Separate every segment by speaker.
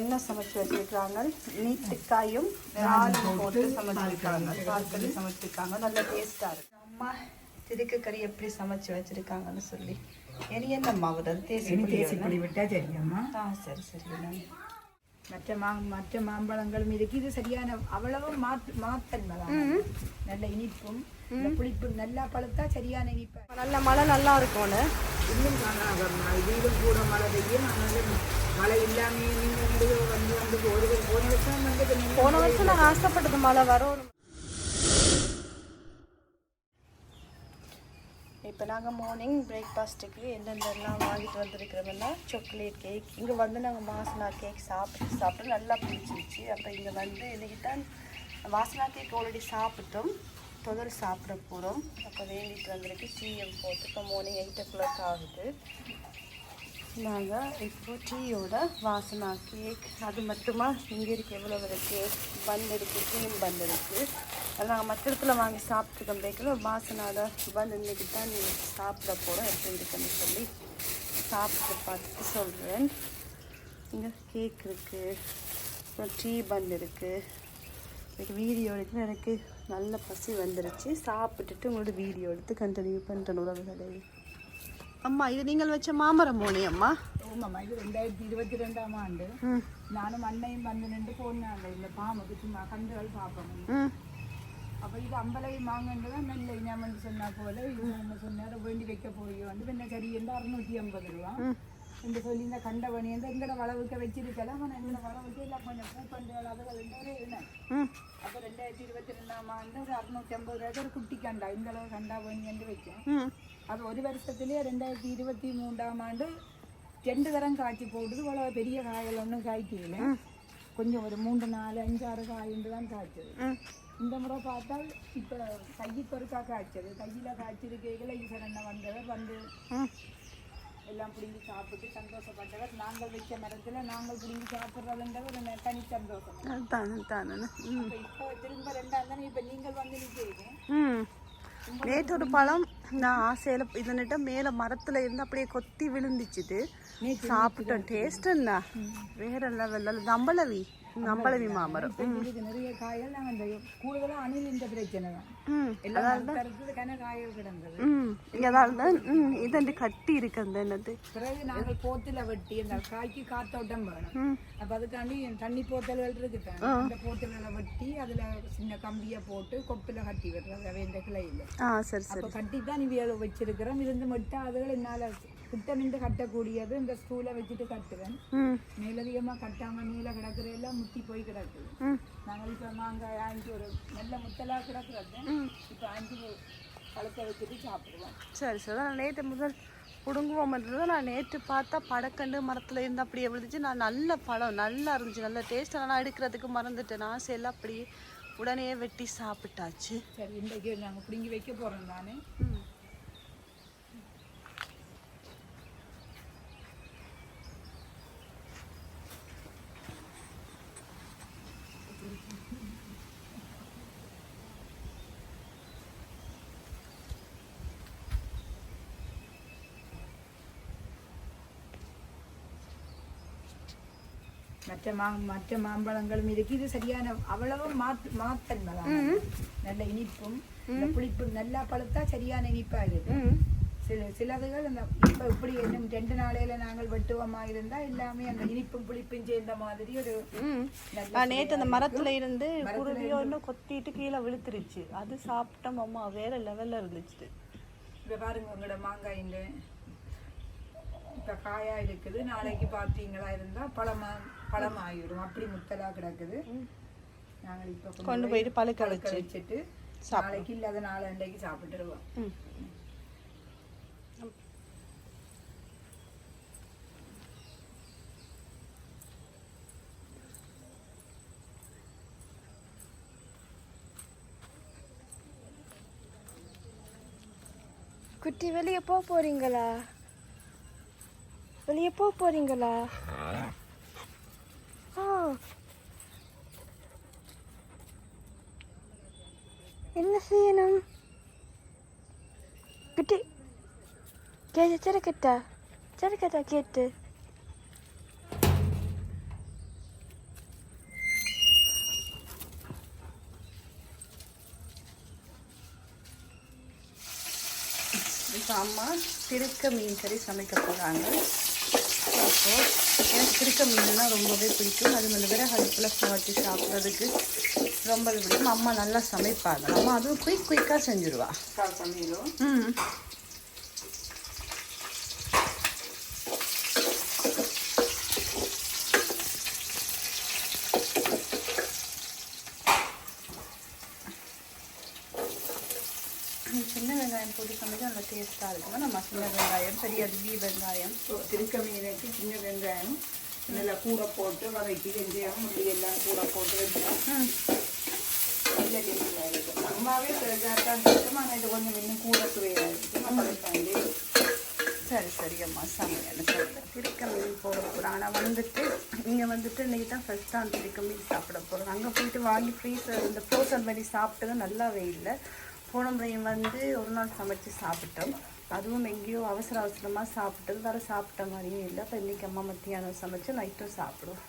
Speaker 1: என்ன சமைச்சு வச்சிருக்காங்க. நீட்டுக்காயும் இறாலும் போட்டு சமைச்சிருக்காங்க. பால்கறி சமைச்சிருக்காங்க. நல்ல டேஸ்டா இருக்கு. அம்மா திருக்கு கறி எப்படி சமைச்சு வச்சிருக்காங்கன்னு சொல்லி. இனி என்ன மாவுது தேசி
Speaker 2: தேசி
Speaker 1: புளி
Speaker 2: விட்டா சரியாம்மா
Speaker 1: ஆ சரி சரி
Speaker 2: மற்ற மா மற்ற மாம்பழங்களும் இருக்கு இது சரியான அவ்வளவு மாத் மாத்தன்மை தான் நல்ல இனிப்பும் இந்த புளிப்பு நல்லா பழுத்தா சரியான இனிப்பு
Speaker 1: நல்ல மழை நல்லா இருக்கும்னு
Speaker 2: இன்னும் காணாதம்மா இதுவும் கூட மழை பெய்யும். அதனால மழை இல்லாமே நீங்கள் வந்து வந்து வந்து ஒரு போன வருஷம் வந்து
Speaker 1: போன வருஷம் நான் ஆசைப்பட்டது மழை வரும் இப்போ நாங்கள் மார்னிங் பிரேக்ஃபாஸ்ட்டுக்கு எந்தெந்தெல்லாம் வாங்கிட்டு வந்திருக்கிறோம்னா சாக்லேட் கேக் இங்கே வந்து நாங்கள் வாசனா கேக் சாப்பிட்டு சாப்பிட்டு நல்லா பிடிச்சிருச்சு அப்போ இங்கே வந்து இன்னைக்கு தான் வாசனா கேக் ஆல்ரெடி சாப்பிட்டோம். தொடர் சாப்பிட போகிறோம் அப்போ வேண்டிட்டு வந்திருக்கு டீஎம் போட்டு இப்போ மார்னிங் எயிட் ஓ கிளாக் ஆகுது. நாங்கள் இப்போ டீயோட வாசனா கேக் அது மட்டுமா? இங்கே இருக்குது எவ்வளோ இருக்குது பன் இருக்குது க்ரீம் பன் இருக்குது அது நாங்கள் மற்ற இடத்துல வாங்கி சாப்பிட்டுக்க பேக்கில் வாசனாட பன் இன்றைக்கி தான் சாப்பிட போகிறோம் எப்படி இருக்குன்னு சொல்லி சாப்பிட்டு பார்த்துட்டு சொல்கிறேன் இங்கே கேக் இருக்குது அப்புறம் டீ பன் இருக்குது எனக்கு வீடியோ எடுத்து எனக்கு நல்ல பசி வந்துருச்சு. சாப்பிட்டுட்டு உங்களோட வீடியோ எடுத்து கண்டினியூ பண்ணுறேன் உறவுகளை. அம்மா இது நீங்கள் வச்ச மாமரம் போனே அம்மா?
Speaker 2: ஆமாம்மா இது ரெண்டாயிரத்தி இருபத்தி ரெண்டாம் ஆண்டு நானும் அண்ணையும் வந்து நின்று போனாங்க இந்த பாம்புக்கு சும்மா கண்டுகள் பார்ப்போம். அப்போ இது அம்பலை மாங்கன்று தான் நல்ல இனம்னு சொன்னா போல இது என்ன சொன்னார் வேண்டி வைக்க போய் வந்து என்ன சரி என்று அறுநூற்றி ஐம்பது ரூபா. என்று சொல்லி இந்த கண்டவணி வந்து எங்கட வளவுக்க வச்சிருக்கலாம் ஆனால் எங்கட வளவுக்கு எல்லாம் கொஞ்சம் பூப்பண்டுகள் அதுகள் ரெண்டு இருந்தேன் அப்போ ரெண்டாயிரத்தி இருபத்தி ரெண்டாம் ஆண்டு ஒரு அறுநூற்றி ஐம்பது ரூபாய்க்கு ஒரு குட்டி கண்டா இந்த அளவு கண்டா வேணி என்று வைக்கும்.
Speaker 1: ம்.
Speaker 2: அது ஒரு வருஷத்துலேயே ரெண்டாயிரத்தி இருபத்தி மூன்றாம் ஆண்டு ரெண்டு தரம் காய்ச்சி போடுது இவ்வளோ பெரிய காயல் ஒன்றும் காய்க்கல கொஞ்சம் ஒரு மூன்று நாலு அஞ்சு ஆறு காய்ந்து தான் காய்ச்சது. இந்த முறை பார்த்தால் இப்போ கைக்கு ஒருக்கா காய்ச்சது. கையில் காய்ச்சிருக்கையில் ஈஸ்வரண்ண வந்தவர் வந்து எல்லாம் பிடிங்கி சாப்பிட்டு சந்தோஷப்பட்டவர். நாங்கள் வைக்க மரத்தில் நாங்கள் பிடிங்கி சாப்பிட்றதுன்ற ஒரு தனி சந்தோஷம். இப்போ திரும்ப ரெண்டாம் தானே இப்போ நீங்கள் வந்து நிற்கிறீங்க
Speaker 1: ம். நேற்று ஒரு பழம் நான் ஆசையில் இதனிட்ட மேலே மரத்தில் இருந்து அப்படியே கொத்தி விழுந்துச்சுது. சாப்பிட்டோம் டேஸ்ட் என்ன? வேற லெவலில் நம்பளவி நம்பளவி மாமரம்
Speaker 2: இதுக்கு நிறைய காய்கள் நாங்கள் இந்த கூடுதலாக அணில் இந்த பிரச்சனை தான் எல்லாம் கருத்துக்கான காய்கள் கிடந்தது.
Speaker 1: இங்கே தான் ம் இதண்டு கட்டி இருக்கு அந்த என்னது?
Speaker 2: பிறகு நாங்கள் போத்துல வெட்டி அந்த காய்க்கு காத்தோட்டம் வேணும். அப்ப அதுக்காண்டி தண்ணி போத்தல்கள் இருக்குதான் அந்த போத்தல்களை வெட்டி அதுல சின்ன கம்பியை போட்டு கொப்புல கட்டி விடுறது. அவை இந்த கிளையில.
Speaker 1: ஆ சரி சரி.
Speaker 2: கட்டி தான் இவையில வச்சிருக்கிறோம். இருந்து மட்டும் அதுகள் என்னால திட்டமிட்டு கட்டக்கூடியது இந்த ஸ்டூலை வச்சுட்டு கட்டுவேன்.
Speaker 1: ம்.
Speaker 2: மேலதிகமா கட்டாம நீல கிடக்குற எல்லாம் முத்தி போய் கிடக்குது. நாங்கள் இப்ப மாங்காய் ஆஞ்சி ஒரு நல்ல முத்தலா கிடக்குறது. இப்ப ஆஞ்சி பழக்க வச்சுட்டு சாப்பிடுவோம்.
Speaker 1: சரி சரி. நான் நேற்று முதல் பிடுங்குவோம்ன்றது நான் நேற்று பார்த்தா படக்கண்டு மரத்தில் இருந்து அப்படியே விழுந்துச்சு. நான் நல்ல பழம் நல்லா இருந்துச்சு. நல்ல டேஸ்ட் நான் எடுக்கிறதுக்கு மறந்துட்டேன். ஆசையெல்லாம் அப்படியே உடனே வெட்டி சாப்பிட்டாச்சு.
Speaker 2: சரி இன்றைக்கு நாங்க பிடுங்கி வைக்க போறோம் நானு. மற்ற மா மற்ற மாம்பழங்களும் இருக்கு. இது சரியான அவ்வளவு மாத் மாத்தன்மை தான் நல்ல இனிப்பும் இந்த புளிப்பு நல்லா பழுத்தா சரியான இனிப்பா இருக்கு. சில சிலதுகள் அந்த இப்ப இப்படி இன்னும் ரெண்டு நாளையில நாங்கள் வெட்டுவமா இருந்தா எல்லாமே அந்த இனிப்பும் புளிப்பும் சேர்ந்த மாதிரி ஒரு
Speaker 1: நேற்று அந்த மரத்துல இருந்து குருவியோ இன்னும் கொத்திட்டு கீழே விழுத்துருச்சு. அது சாப்பிட்டோம் அம்மா. வேற லெவல்ல இருந்துச்சு.
Speaker 2: இப்ப பாருங்க உங்களோட மாங்காய் இந்த இப்ப காயா இருக்குது. நாளைக்கு பார்த்தீங்களா இருந்தா பழமா பழமாயிடும் அப்படி முத்தலா கிடக்குது. நாங்கள் இப்ப
Speaker 1: கொண்டு போயிட்டு பழுக்க வச்சு
Speaker 2: வச்சுட்டு நாளைக்கு இல்லாத நாளண்டைக்கு சாப்பிட்டுருவோம்.
Speaker 1: ம்.
Speaker 3: குட்டி வெளியே போக போறீங்களா? வெளியே போக போறீங்களா? என்ன செய்யணும்? கிட்டி. கேட்டு சிறக்கட்டா சிறக்கட்டா கேட்டு.
Speaker 1: அம்மா திருக்க மீன் கறி சமைக்க போகிறாங்க அப்போது எனக்கு திருக்க மீன்னா ரொம்பவே பிடிக்கும். அது வந்து விறகு அடுப்பில் சமைச்சு சாப்பிட்றதுக்கு ரொம்பவே பிடிக்கும். அம்மா நல்லா சமைப்பாங்க. அம்மா அதுவும் குயிக் குயிக்காக செஞ்சுருவா. ம் சின்ன வெங்காயம் போட்டு சமைச்சா நல்லா டேஸ்ட்டாக இருக்கும் நம்ம சின்ன வெங்காயம் பெரிய அருவி வெங்காயம்
Speaker 2: திருக்க மீனுக்கு சின்ன வெங்காயம் நல்லா கூரை போட்டு வதக்கி வெந்தயம் முள்ளி எல்லாம் கூரை போட்டு வச்சா நல்ல டேஸ்டாக இருக்கும் அம்மாவே கரெக்டாக இருக்கும் ஆனால் இது கொஞ்சம் இன்னும் கூட சுவையாக இருக்கும்
Speaker 1: சரி சரி அம்மா. சமையல் சொல்லுங்கள் திருக்க மீன் போட போகிறோம் ஆனால் வந்துட்டு நீங்கள் வந்துட்டு இன்றைக்கி தான் ஃபஸ்ட்டாக அந்த திருக்க மீன் சாப்பிட போகிறோம் அங்கே போயிட்டு வாங்கி ஃப்ரீசர் இந்த ஃப்ரோசன் மாதிரி சாப்பிட்டது நல்லாவே இல்லை. போன முறையும் வந்து ஒரு நாள் சமைச்சு சாப்பிட்டோம். அதுவும் எங்கேயோ அவசர அவசரமாக சாப்பிட்டது வேறு சாப்பிட்ட மாதிரியும் இல்லை. அப்போ இன்றைக்கி அம்மா மத்தியானம் சமைச்சு நைட்டும் சாப்பிடுவோம்.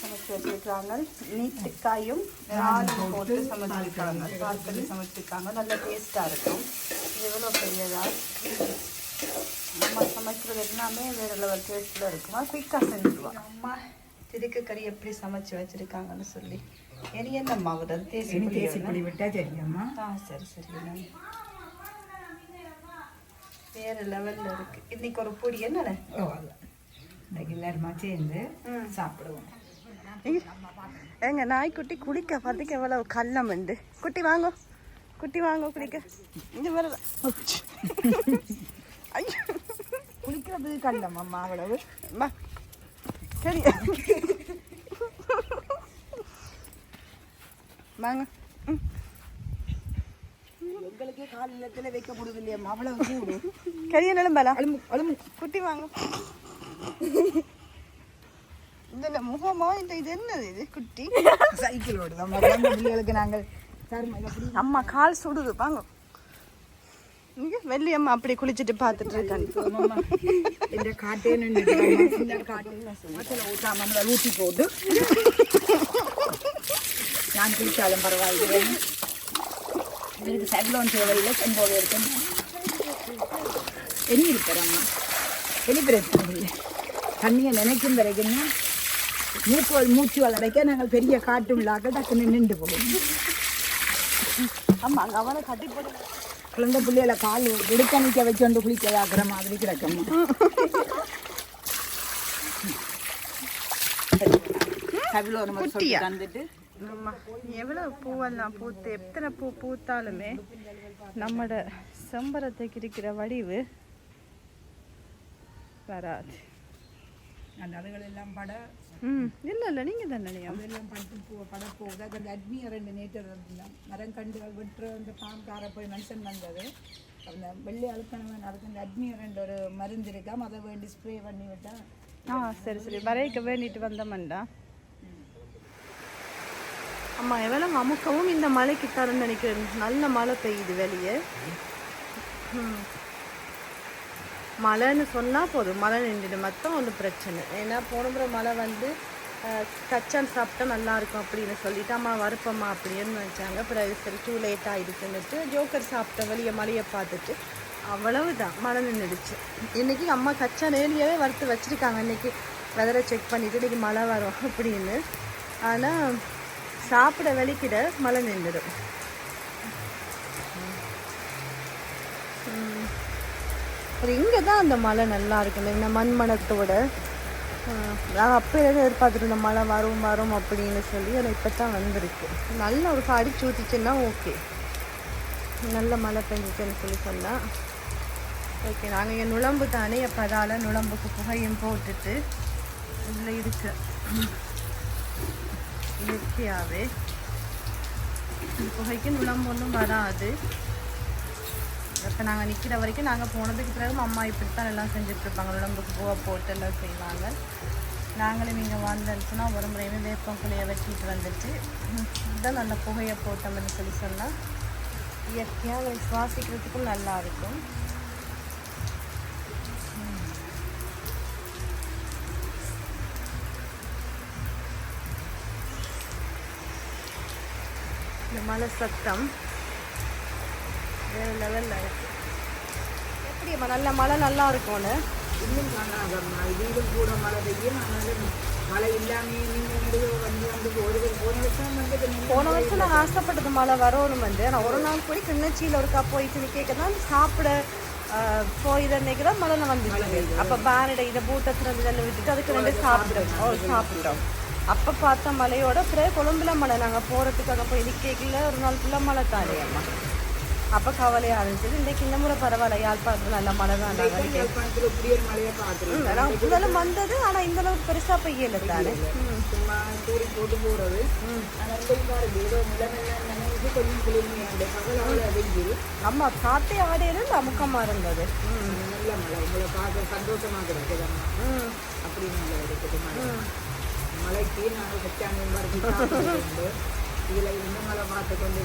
Speaker 1: சமைச்சு வச்சிருக்காங்க? நீட்டுக்காயும் போட்டு சமைச்சிருக்காங்க காய்கறி சமைச்சிருக்காங்க. நல்ல டேஸ்ட்டாக இருக்கும். இது எவ்வளோ பெரியதா? நம்ம சமைக்கிறது எல்லாமே வேற லெவல் டேஸ்ட்டில் இருக்கும். குயிக்காக செஞ்சுருவோம் அம்மா திருக்கு கறி எப்படி சமைச்சு வச்சிருக்காங்கன்னு சொல்லி. இனி என்ன மாவுது தேசி
Speaker 2: இனி
Speaker 1: புளி
Speaker 2: தேசி புளி விட்டா தெரியுமா
Speaker 1: ஆ சரி சரி. வேற லெவலில் இருக்கு. இன்னைக்கு ஒரு பொடி என்னண்ணே
Speaker 2: ஓ அதான் இன்னைக்கு எல்லாருமா சேர்ந்து. சாப்பிடுவோம்.
Speaker 1: ஏங்க நாய்க்குட்டி குளிக்க பார்த்துக்கு எவ்வளவு கள்ளம் உண்டு. குட்டி வாங்கோ. குட்டி வாங்கோ குளிக்க. இங்க வரல. ஐயோ.
Speaker 2: குளிக்கிறது கண்டம் அம்மா அவ்வளவு.
Speaker 1: சரி. வாங்க.
Speaker 2: எங்களுக்கே காலையில வைக்க முடியுது இல்லையம்மா அவ்வளவு கூடு.
Speaker 1: கரிய நிலம்பலா?
Speaker 2: அழுமு அழுமு
Speaker 1: குட்டி வாங்க. இந்த முகமா இந்த இது என்னது இது? குட்டி.
Speaker 2: சைக்கிள் ஓடுது குழந்தை பிள்ளைகளுக்கு நாங்கள்
Speaker 1: அம்மா கால் சுடுது வாங்க. வெள்ளியம்மா அப்படி குளிச்சுட்டு பார்த்துட்டு இருக்காங்க.
Speaker 2: இந்த காட்டே நின்று காட்டே ஊற்றி போட்டு. நான் குளிச்சாலும் பரவாயில்லை. இதுக்கு சைக்ளோன் தேவையில்லை செம்போது இருக்கும் எண்ணி இருக்கிறம்மா வெளிப்பிரச்சனை இல்லை தண்ணியை நினைக்கும் வரைக்கும் மூக்கு மூச்சு வளரைக்க நாங்கள் பெரிய காட்டு உள்ளாக்க டக்குன்னு நின்று போகும்
Speaker 1: ஆமாம் அங்கே அவனை கட்டி
Speaker 2: குழந்தை பிள்ளையில கால் விடுக்க நிற்க வச்சு வந்து குளிக்க ஆக்குற மாதிரி கிடக்கம்மா கவில ஒரு மாதிரி சொல்லி? தந்துட்டு.
Speaker 1: பூவெல்லாம் பூத்து எத்தனை பூ பூத்தாலுமே நம்மட செம்பரத்துக்கு இருக்கிற வடிவு வராது.
Speaker 2: அந்த அதுகள் எல்லாம் பட
Speaker 1: ம். இல்லை இல்லை நீங்கள் தானே நினையா
Speaker 2: அதெல்லாம் பட்டு போ பட போகுது. அது அந்த அட்மியை ரெண்டு நேற்று இருந்தான் மரம் கண்டுகள் வெட்டுற அந்த பாம்கார போய் மனுஷன் வந்தது. அந்த வெள்ளை அழுக்கணவன் அதுக்கு அந்த அட்மியை ரெண்டு ஒரு மருந்து இருக்காம. அதை வேண்டி ஸ்ப்ரே பண்ணி விட்டா
Speaker 1: ஆ சரி சரி. வரைக்க வேண்டிட்டு வந்தோம்டா அம்மா எவ்வளோ அமுக்கவும் இந்த மழைக்கு தரேன்னு நினைக்கிறேன். நல்ல மழை பெய்யுது வெளியே. ம். மழைன்னு சொன்னால் போதும். மழை நின்றுடும் மொத்தம் ஒன்றும் பிரச்சனை. ஏன்னா போன மழை வந்து கச்சான் சாப்பிட்டா நல்லாயிருக்கும் அப்படின்னு சொல்லிட்டு அம்மா வருப்பம்மா அப்படின்னு நினச்சாங்க. பிறகு சரி டூ லேட் ஆகிடுச்சுன்னுட்டு ஜோக்கர் சாப்பிட்ட வழியை மழையை பார்த்துட்டு அவ்வளவுதான். மழை நின்றுடுச்சு. இன்றைக்கி அம்மா கச்சா நேரியாவே வறுத்து வச்சுருக்காங்க. இன்னைக்கு வெதரை செக் பண்ணிவிட்டு இன்னைக்கு மழை வரும் அப்படின்னு. ஆனால் சாப்பிட வெளிக்கிட மழை நின்றுடும். அது இங்கே தான் அந்த மழை நல்லா இருக்கும் இந்த மண் மணத்தோட நாங்கள் அப்போலேருந்து எதிர்பார்த்துட்டு இருந்தோம் மழை வரும் வரும் அப்படின்னு சொல்லி அது இப்போ தான் வந்திருக்கு. நல்ல ஒரு அடிச்சு ஊற்றிச்சுன்னா ஓகே. நல்ல மழை பெஞ்சிச்சுன்னு சொல்லி சொன்னால் ஓகே நாங்கள் இங்கே நுழம்பு தானே அப்போ அதால் நுழம்புக்கு புகையும் போட்டுட்டு இதில் இருக்கு. இயற்கையாகவே புகைக்கு நுழம்பு ஒன்றும் வராது. இப்போ நாங்கள் நிற்கிற வரைக்கும் நாங்கள் போனதுக்கு பிறகு அம்மா இப்படி தான் எல்லாம் செஞ்சுட்ருப்பாங்க. உடம்புக்கு பூவை போட்டு எல்லாம் செய்வாங்க. நாங்களும் இங்கே வந்துருச்சுன்னா ஒரு முறையுமே வேப்பம் குழியை வச்சுட்டு வந்துட்டு இதான் நல்ல புகையை போட்டோம்னு சொல்லி சொன்னால் இயற்கையாக சுவாசிக்கிறதுக்கும் நல்லா இருக்கும்.
Speaker 4: இந்த மழை சத்தம் வேறு லெவலில் இருக்குது எப்படிம்மா? நல்ல மழை நல்லா இருக்கும்னு.
Speaker 2: இன்னும் காணாதம்மா இதுவும் கூட மழை பெய்யும். மழை இல்லாமே நீங்கள் வந்து வந்து ஒரு போன வருஷம் வந்து
Speaker 4: போன வருஷம் நான் ஆசைப்பட்டது மழை வரணும் வந்து நான் ஒரு நாள் போய் கிண்ணச்சியில் ஒருக்கா போயிட்டு கேட்க தான் சாப்பிட போய் அன்னைக்கு தான் மழை நான் வந்துச்சு அப்போ பேனடை இதை பூட்டத்தில் இருந்து இதெல்லாம் விட்டுட்டு அதுக்கு ரெண்டு சாப்பிட்டோம். ஓ சாப்பிட்டோம். அப்போ பார்த்த மழையோட பிறகு கொழும்புல மழை. நாங்கள் போகிறதுக்கு அங்கே போய் நிற்கல ஒரு நாள் ஃபுல்லாக மழை தானே. அம்மா அப்போ கவலையாக இருந்துச்சு. இன்றைக்கு இந்த முறை பரவாயில்ல. யாழ்ப்பாணத்தில் நல்ல மழை தான் முதல்ல வந்தது. ஆனால் இந்த அளவுக்கு பெருசாக பெய்யல தானே.
Speaker 2: சும்மா தூரி போட்டு போகிறது இந்த
Speaker 4: அம்மா காத்தே ஆடையில அமுக்கமா இருந்தது.
Speaker 2: நல்ல மழை. உங்களை பார்க்க சந்தோஷமா கிடக்குதம்மா
Speaker 4: ம்.
Speaker 2: அப்படி நல்லா இருக்குது மழை. மழைக்கு நாங்கள் இதில் இருந்து மழை பார்த்து கொண்டு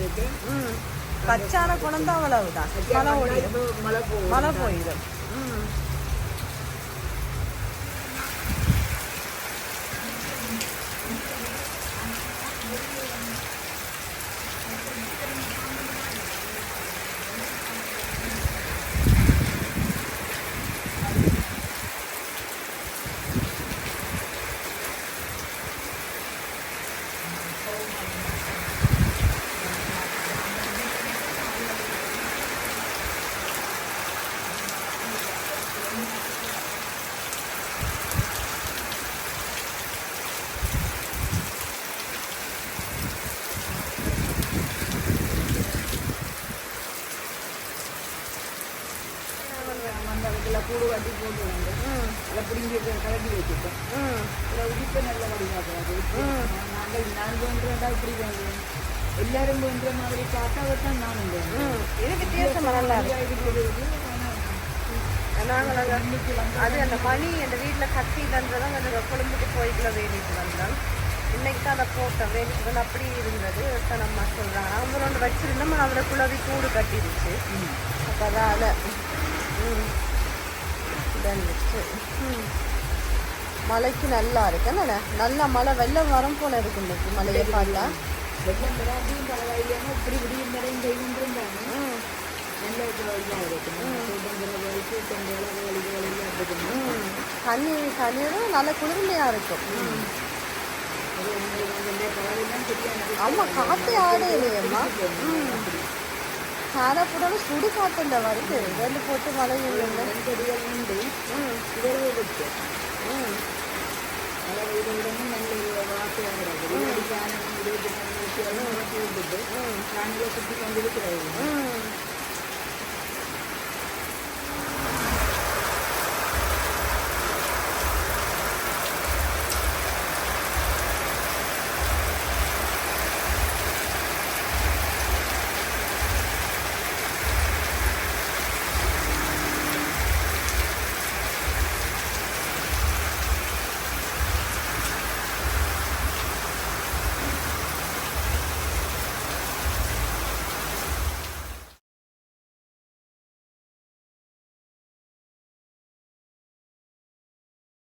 Speaker 4: பச்சான குணம் தான் அவ்வளவுதான். மழை ஓடிடும்.
Speaker 2: மழை
Speaker 4: மழை போயிடும்.
Speaker 2: உதிப்ப நல்ல நாங்கள் நான் வேண்டுறா இப்படி வேண்டுவோம் எல்லாரும் வேண்டுற மாதிரி பார்த்தா தான் நான் வேண்டுவேன்
Speaker 4: ம் இது வித்தியாசமா நல்லா நாங்கள் அது அந்த மணி அந்த வீட்டில் கட்டிலன்றதான் அந்த கொழும்புக்கு போய்க்குள்ள வேண்டிட்டு வந்தோம். இன்னைக்கு தான் அதை போட்டோம் வேண்டிட்டு அப்படி இருந்தது. தான் அம்மா சொல்கிறாங்க அவங்க ஒன்று வச்சிருந்தோம் அதில் குழவி கூடு கட்டிடுச்சு. அப்போ அதால் ம். மழைக்கு நல்லா இருக்கு. என்ன நல்லா மழை வெள்ளம் வரம் போல இருக்கு இன்னைக்கு மழையை பார்த்தா.
Speaker 2: வெள்ளம் வராட்டியும் பரவாயில்லையாம இப்படி விடியும் வரையும் செய்கின்றாங்க நல்ல இதாக இருக்கும்
Speaker 4: தண்ணி தண்ணீரும் நல்ல குளிர்மையாக இருக்கும் ஆமா
Speaker 2: அது உங்களுக்கு வந்து பரவாயில்லாம் தெரியாது
Speaker 4: சுடு காற்று இந்த வருது. ரெண்டு போட்டு மழை இல்லைங்க
Speaker 2: செடிகள் நல்ல ஒரு இருபத்தி விட்டுட்டு நாங்களே சுற்றி கொண்டு